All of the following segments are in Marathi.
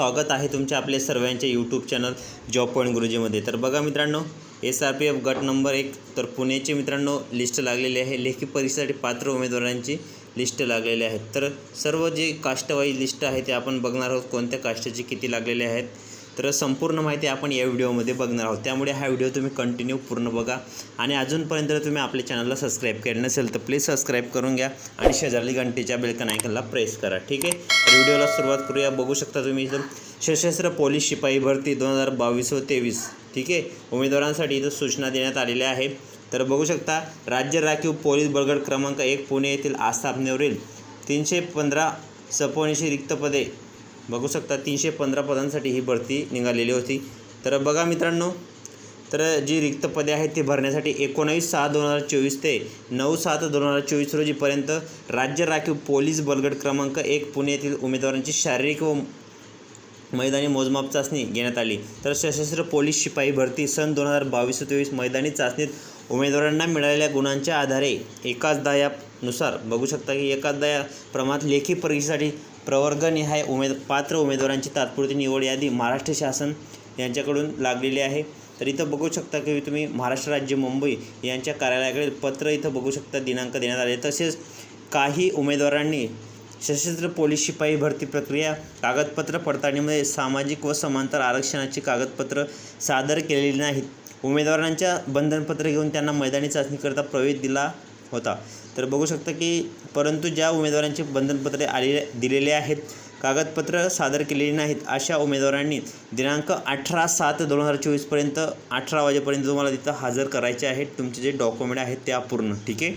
स्वागत आहे तुमच्या आपल्या सर्वांच्या यूट्यूब चॅनल जॉब पॉईंट गुरुजीमध्ये तर बघा मित्रांनो एस आर पी एफ गट नंबर एक तर पुणेचे मित्रांनो लिस्ट लागलेली आहे. लेखी परीक्षेसाठी पात्र उमेदवारांची लिस्ट लागलेली आहे. तर सर्व जे कास्टवाईज लिस्ट आहे ते आपण बघणार आहोत. कोणत्या कास्टचे किती लागलेले आहेत? तर संपूर्ण माहिती आपण या व्हिडिओमध्ये बघणार आहोत. त्यामुळे हा व्हिडिओ तुम्ही कंटिन्यू पूर्ण बघा. आणि अजूनपर्यंत जर तुम्ही आपल्या चॅनलला सबस्क्राईब केलं नसेल तर प्लीज सबस्क्राईब करून घ्या आणि शेजारली घंटेच्या बेलकन आयकनला प्रेस करा. ठीक आहे? तर व्हिडिओला सुरुवात करूया. बघू शकता तुम्ही इथं सशस्त्र पोलीस शिपाई भरती दोन हजार बावीस व तेवीस. ठीक आहे? उमेदवारांसाठी इथं सूचना देण्यात आलेल्या आहे. तर बघू शकता राज्य राखीव पोलीस बळगड क्रमांक एक पुणे येथील आस्थापनेवरील तीनशे पंधरा सपोनिशी रिक्त पदे बघू शकता तीनशे पंधरा पदांसाठी ही भरती निघालेली होती. तर बघा मित्रांनो तर जी रिक्त पदे आहेत ती भरण्यासाठी एकोणावीस सहा दोन हजार चोवीस ते नऊ सात दोन हजार चोवीस रोजीपर्यंत राज्य राखीव पोलीस बलगट क्रमांक एक पुणे येथील उमेदवारांची शारीरिक व मैदानी मोजमाप चाचणी घेण्यात आली. तर सशस्त्र पोलीस शिपाई भरती सन दोन हजार बावीस तेवीस मैदानी चाचणीत उमेदवारांना मिळालेल्या गुणांच्या आधारे एकाच दयानुसार बघू शकता की एकाच दया प्रमाणात लेखी परीक्षेसाठी प्रवर्गनिहाय उमेद पात्र उमेदवारांची तात्पुरती निवड यादी महाराष्ट्र शासन यांच्याकडून लागलेली आहे. तर इथं बघू शकता की तुम्ही महाराष्ट्र राज्य मुंबई यांच्या कार्यालयाकडे पत्र इथं बघू शकता दिनांक देण्यात आले. तसेच काही उमेदवारांनी सशस्त्र पोलीस शिपाई भरती प्रक्रिया कागदपत्र पडताळणीमध्ये सामाजिक व समांतर आरक्षणाची कागदपत्र सादर केलेली नाहीत. उमेदवारांच्या बंधनपत्र घेऊन त्यांना मैदानी चाचणीकरता प्रवेश दिला होता. तर बघू शकता की परंतु ज्या उमेदवारांची बंधनपत्रे आलेले दिलेले आहेत कागदपत्र सादर केलेली नाहीत अशा उमेदवारांनी दिनांक अठरा सात दोन हजार चोवीसपर्यंत अठरा वाजेपर्यंत तुम्हाला तिथं हजर करायचे आहेत. तुमचे जे डॉक्युमेंट आहेत ते अपूर्ण ठीक आहे?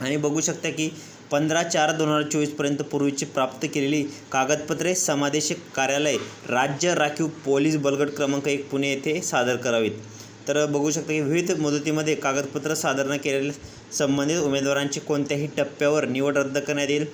आणि बघू शकता की पंधरा चार दोन हजार चोवीसपर्यंत पूर्वीची प्राप्त केलेली कागदपत्रे समादेशक कार्यालय राज्य राखीव पोलीस बलगट क्रमांक एक पुणे येथे सादर करावीत. तर बघू शकता की विविध मुदतीमध्ये कागदपत्र सादर न केलेल्या संबंधित उमेदवारांची कोणत्याही टप्प्यावर निवड रद्द करण्यात येईल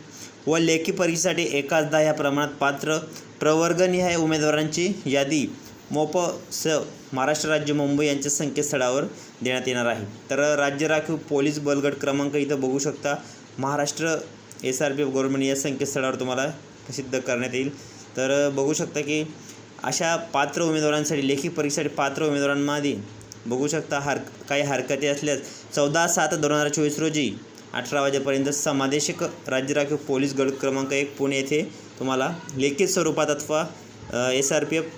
व लेखी परीक्षेसाठी एकाचदा या प्रमाणात पात्र प्रवर्गनिहाय उमेदवारांची यादी मोप स महाराष्ट्र राज्य मुंबई यांच्या संकेतस्थळावर देण्यात येणार आहे. तर राज्य राखीव पोलीस बलगट क्रमांक इथं बघू शकता. Maharashtra S R P F government या संकेतस्थळावर तुम्हाला प्रसिद्ध करण्यात येईल. तर बघू शकता की अशा पात्र उमेदवारांसाठी लेखी परीक्षेसाठी पात्र उमेदवारांमध्ये बघू शकता हर काही हरकती असल्यास चौदा सात दोन हजार चोवीस रोजी अठरा वाजेपर्यंत समादेशक राज्य राखीव पोलीस गट क्रमांक एक पुणे येथे तुम्हाला लिखित स्वरूपात अथवा S R P F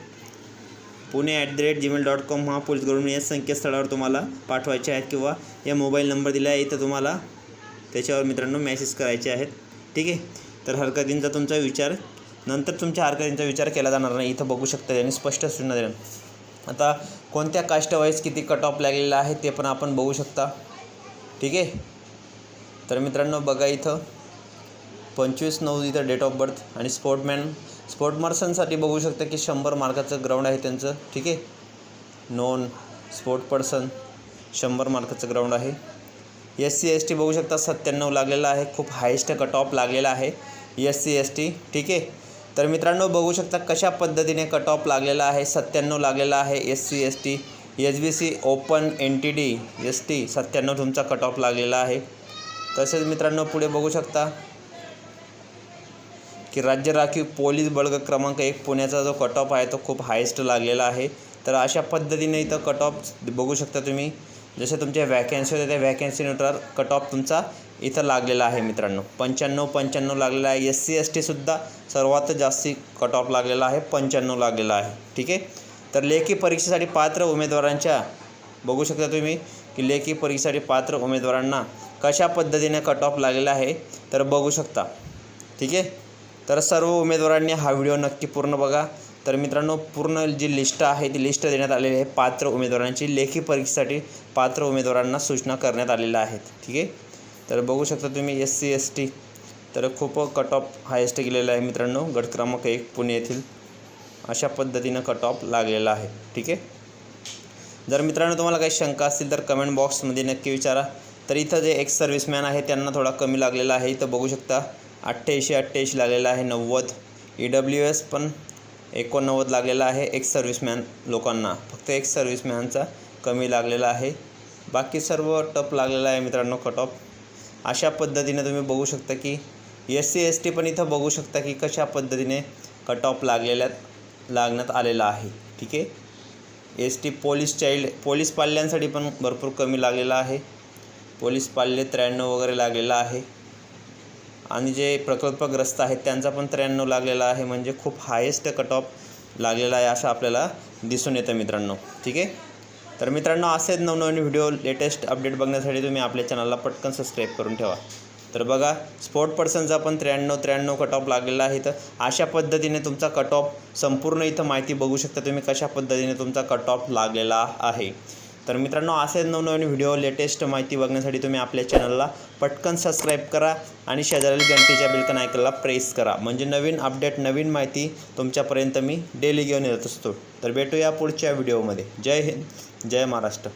Pune at the rate Gmail dot com हा पोलीस गडून या संकेतस्थळावर तुम्हाला पाठवायचे आहेत किंवा या मोबाईल नंबर दिला आहे इथं तुम्हाला त्याच्यावर मित्रांनो मेसेज करायचे आहेत. ठीक आहे? तर हरकतींचा तुमचा विचार नंतर तुमच्या हरकतींचा विचार केला जाणार नाही इथं बघू शकता त्यांनी स्पष्ट सूचना दिल्या आता कोणत्या कास्टवाईज किती कट ऑफ लागलेला आहे ते पण आपण बघू शकता. ठीक आहे? तर मित्रांनो बघा इथं. पंचवीस नऊ इथं डेट ऑफ बर्थ आणि स्पोर्टमॅन स्पोर्टमर्सनसाठी बघू शकता की शंभर मार्काचं ग्राउंड आहे त्यांचं. ठीक आहे? नॉन स्पोर्ट पर्सन शंभर मार्काचं ग्राउंड आहे. एस सी एस टी बघू शकता सत्त्याण्णव लागलेला आहे. खूप हायेस्ट कट ऑफ लागलेला आहे. एस सी एस टी ठीक आहे? तर मित्रांनो बघू शकता कशा पद्धतीने कट ऑफ लागलेला आहे सत्त्याण्णव लागलेला आहे S C S T H B C open N T D S T सत्त्याण्णव तुमचा कट ऑफ लागलेला आहे. तसेच मित्रांनो पुढे बघू शकता की राज्य राखीव पोलीस बळग क्रमांक एक पुण्याचा जो कट ऑफ आहे तो खूप हायेस्ट लागलेला आहे. तर अशा पद्धतीने इथं कट ऑफ बघू शकता तुम्ही. जसे तुमच्या वॅकन्सी होते त्या वॅकन्सीनुसार कट ऑफ तुमचा इथं लागलेला आहे मित्रांनो. पंच्याण्णव पंच्याण्णव लागलेला आहे. एस सी एस टीसुद्धा सर्वात जास्ती कट ऑफ लागलेला आहे पंच्याण्णव लागलेला आहे. ठीक आहे? तर लेखी परीक्षेसाठी पात्र उमेदवारांच्या बघू शकता तुम्ही की लेखी परीक्षेसाठी पात्र उमेदवारांना कशा पद्धतीने कट ऑफ लागलेला आहे तर बघू शकता. ठीक आहे? तर सर्व उमेदवारांनी हा व्हिडिओ नक्की पूर्ण बघा. तर मित्रांनो पूर्ण जी लिस्ट आहे ती लिस्ट देण्यात आलेली आहे पात्र उमेदवारांची. लेखी परीक्षेसाठी पात्र उमेदवारांना सूचना करण्यात आलेल्या आहेत ठीक आहे? तर बघू शकता तुम्ही एस सी एस टी. तर खूप कट ऑफ हायेस्ट गेलेला आहे मित्रांनो गट क्रमांक एक पुणे येथील. अशा पद्धतीनं कट ऑफ लागलेला आहे ठीक आहे? जर मित्रांनो तुम्हाला काही शंका असतील तर कमेंट बॉक्समध्ये नक्की विचारा. तर इथं जे एक्स सर्व्हिसमॅन आहे त्यांना थोडा कमी लागलेला आहे. इथं बघू शकता अठ्ठ्याऐंशी अठ्ठ्याऐंशी लागलेला आहे नव्वद. ई डब्ल्यू एस पण एकोणनव्वद लागलेला आहे एक्स सर्व्हिसमॅन लोकांना. फक्त एक्स सर्व्हिसमॅनचा कमी लागलेला आहे. बाकी सर्व टप लागलेला आहे मित्रांनो कट ऑफ अशा पद्धतीने तुम्ही बघू शकता की एस सी एस टी पण इथं बघू शकता की कशा पद्धतीने कट ऑफ लागलेल्या लागण्यात आलेला आहे. ठीक आहे? S T police child police पाल्यांसाठी पण भरपूर कमी लागलेला आहे. पोलीस पाल्य त्र्याण्णव वगैरे लागलेला आहे. आणि जे प्रकल्पग्रस्त आहेत त्यांचा पण त्र्याण्णव लागलेला आहे. म्हणजे खूप हायेस्ट कट ऑफ लागलेला आहे असं आपल्याला दिसून येतं मित्रांनो. ठीक आहे? तर मित्रांनो असेच नवनवीन व्हिडिओ लेटेस्ट अपडेट बघण्यासाठी तुम्ही आपल्या चॅनलला पटकन सबस्क्राईब करून ठेवा. तर बघा स्पोर्ट पर्सनचा पण त्र्याण्णव त्र्याण्णव कट ऑफ लागलेला आहे तर अशा पद्धतीने तुमचा कट ऑफ संपूर्ण इथं माहिती बघू शकता तुम्ही कशा पद्धतीने तुमचा कट ऑफ लागलेला आहे. तर मित्रांनो असेच नवनवीन व्हिडिओ लेटेस्ट माहिती बघण्यासाठी तुम्ही आपल्या चॅनलला पटकन सबस्क्राईब करा आणि शेजारील घंटेच्या बिलकन आयकनला प्रेस करा. म्हणजे नवीन अपडेट नवीन माहिती तुमच्यापर्यंत मी डेली घेऊन येत असतो. तर भेटूया पुढच्या व्हिडिओमध्ये जय हिंद जय महाराष्ट्र.